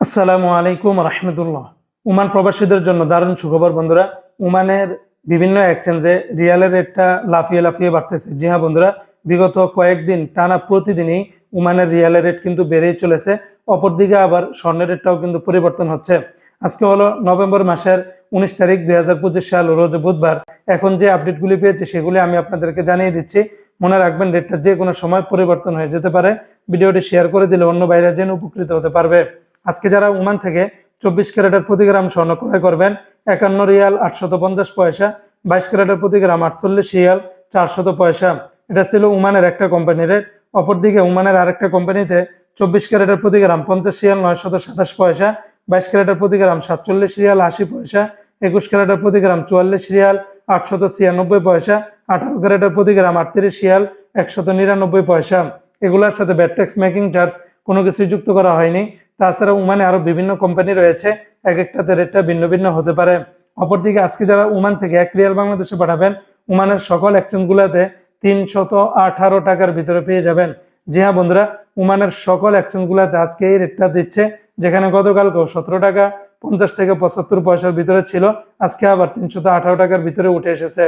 আসসালামু আলাইকুম রহমতুল্লাহ। ওমান প্রবাসীদের জন্য দারুণ সুখবর বন্ধুরা ওমানের বিভিন্ন এক্সচেঞ্জে রিয়ালের রেটটা লাফিয়ে লাফিয়ে বাড়তেছে। জি হ্যাঁ বন্ধুরা, বিগত কয়েকদিন, টানা প্রতিদিনই ওমানের রিয়ালের রেট কিন্তু বেড়েই চলেছে। অপরদিকে আবার স্বর্ণের রেটটাও কিন্তু পরিবর্তন হচ্ছে। আজকে হলো নভেম্বর মাসের উনিশ তারিখ দুই হাজার পঁচিশ সাল, রোজ বুধবার। এখন যে আপডেটগুলি পেয়েছি, সেগুলি আমি আপনাদেরকে জানিয়ে দিচ্ছি। মনে রাখবেন, রেটটা যে কোনো সময় পরিবর্তন হয়ে যেতে পারে। ভিডিওটি শেয়ার করে দিলে অন্য বাইরে যেন উপকৃত হতে পারবে। আজকে যারা ওমান থেকে চব্বিশ ক্যারেটের প্রতি গ্রাম স্বর্ণ ক্রয় করবেন, একান্ন রিয়াল আটশত পঞ্চাশ পয়সা, বাইশ ক্যারেটের প্রতি গ্রাম আটচল্লিশ রিয়াল চারশত পয়সা। এটা ছিল ওমানের একটা কোম্পানির রেট অপরদিকে ওমানের আরেকটা কোম্পানিতে চব্বিশ ক্যারেটের প্রতি গ্রাম পঞ্চাশ রিয়াল নয়শত সাতাশ পয়সা, বাইশ ক্যারেটের প্রতি গ্রাম সাতচল্লিশ রিয়াল আশি পয়সা, একুশ ক্যারেটের প্রতি গ্রাম চুয়াল্লিশ রিয়াল আটশত ছিয়ানব্বই পয়সা, আঠারো ক্যারেটের প্রতি গ্রাম আটত্রিশ রিয়াল একশত নিরানব্বই পয়সা। এগুলোর সাথে ব্যাট মেকিং চার্জ কোনো কিছুই যুক্ত করা হয়নি। তাছাড়া ওমানে আরও বিভিন্ন কোম্পানি রয়েছে। এক একটাতে রেটটা ভিন্ন ভিন্ন হতে পারে। অপরদিকে আজকে যারা ওমান থেকে এক রিয়াল বাংলাদেশে পাঠাবেন ওমানের সকল এক্সচেঞ্জগুলোতে তিনশত আঠারো টাকার ভিতরে পেয়ে যাবেন। জি হ্যাঁ বন্ধুরা ওমানের সকল এক্সচেঞ্জগুলোতে আজকে এই রেটটা দিচ্ছে, যেখানে গতকালকেও সতেরো টাকা, পঞ্চাশ থেকে পঁচাত্তর পয়সার ভিতরে ছিল, আজকে আবার তিনশত আঠারো টাকার ভিতরে উঠে এসেছে।